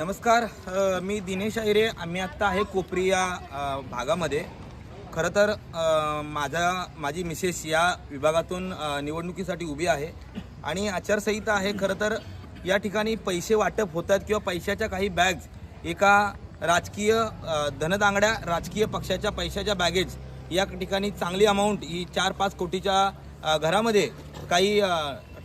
नमस्कार अ, मी दिनेश ऐरे. आम्ही आत्ता आहे कोपरी या अ, भागामध्ये. खरं तर अ, माझा माझी मिसेस या विभागातून अ, निवडणुकीसाठी उभी आहे. आणि आचारसंहिता आहे खरं तर या ठिकाणी पैसे वाटप होतात किंवा पैशाच्या काही बॅग्ज एका राजकीय अ, धनदांगड्या राजकीय पक्षाच्या पैशाच्या बॅगेज या ठिकाणी चांगली अमाऊंट ही चार पाच कोटीच्या अ, घरामध्ये काही अ,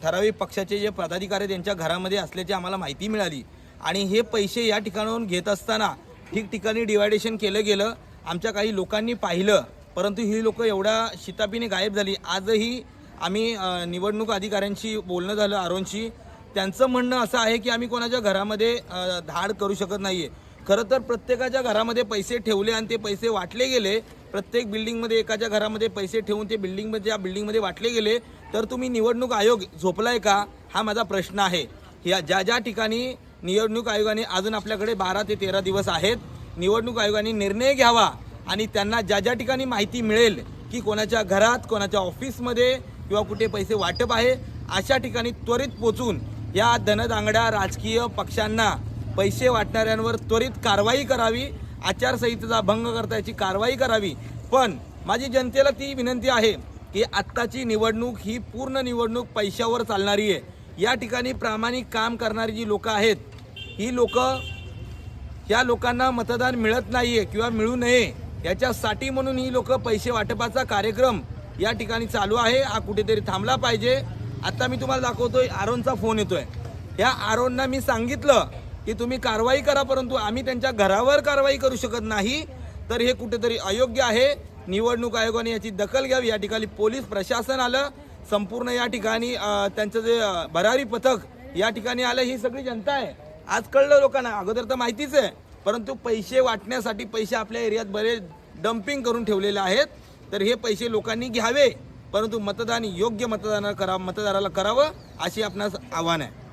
ठराविक पक्षाचे जे पदाधिकारी त्यांच्या घरामध्ये असल्याची आम्हाला माहिती मिळाली. आणि हे पैसे या ठिकाणाहून घेत असताना ठिकठिकाणी डिवायडेशन केलं गेलं. आमच्या काही लोकांनी पाहिलं परंतु ही लोक एवढ्या शितापीने गायब झाली. आजही आम्ही निवडणूक अधिकाऱ्यांशी बोलणं झालं आरोनशी. त्यांचं म्हणणं असं आहे की आम्ही कोणाच्या घरामध्ये धाड करू शकत नाही आहे खरं तर प्रत्येकाच्या घरामध्ये पैसे ठेवले आणि ते पैसे वाटले गेले. प्रत्येक बिल्डिंगमध्ये एकाच्या घरामध्ये पैसे ठेवून ते बिल्डिंगमध्ये त्या बिल्डिंगमध्ये वाटले गेले. तर तुम्ही निवडणूक आयोग झोपलाय का? हा माझा प्रश्न आहे. या ज्या ज्या ठिकाणी निवडणूक आयोगाने अजून आपल्याकडे बारा ते तेरा दिवस आहेत. निवडणूक आयोगाने निर्णय घ्यावा आणि त्यांना ज्या ज्या ठिकाणी माहिती मिळेल की कोणाच्या घरात कोणाच्या ऑफिसमध्ये किंवा कुठे पैसे वाटप आहे अशा ठिकाणी त्वरित पोचून या धनदांगड्या राजकीय पक्षांना पैसे वाटणाऱ्यांवर त्वरित कारवाई करावी आचारसंहितेचा भंग करता याची कारवाई करावी. पण माझी जनतेला ती विनंती आहे की आत्ताची निवडणूक ही पूर्ण निवडणूक पैशावर चालणारी आहे. या ठिकाणी प्रामाणिक काम करणारी जी लोकं आहेत ही लोक या लोकांना मतदान मिळत नाही आहे किंवा मिळू नये याच्यासाठी म्हणून ही लोकं पैसे वाटपाचा कार्यक्रम या ठिकाणी चालू आहे. हा कुठेतरी थांबला पाहिजे. आता मी तुम्हाला दाखवतोय आरोनचा फोन येतोय. या आरोनना मी सांगितलं की तुम्ही कारवाई करा परंतु आम्ही त्यांच्या घरावर कारवाई करू शकत नाही. तर हे कुठेतरी अयोग्य आहे. निवडणूक आयोगाने याची दखल घ्यावी. या ठिकाणी पोलीस प्रशासन आलं. संपूर्ण या ठिकाणी त्यांचं जे भरारी पथक या ठिकाणी आलं ही सगळी जनता आहे. आज कळलं लोकांना अगोदर तर माहितीच आहे परंतु पैसे वाटण्यासाठी पैसे आपल्या एरियात बरेच डम्पिंग करून ठेवलेले आहेत. तर हे पैसे लोकांनी घ्यावे परंतु मतदान योग्य मतदान करा मतदाराला करावं अशी आपणास आव्हान आहे.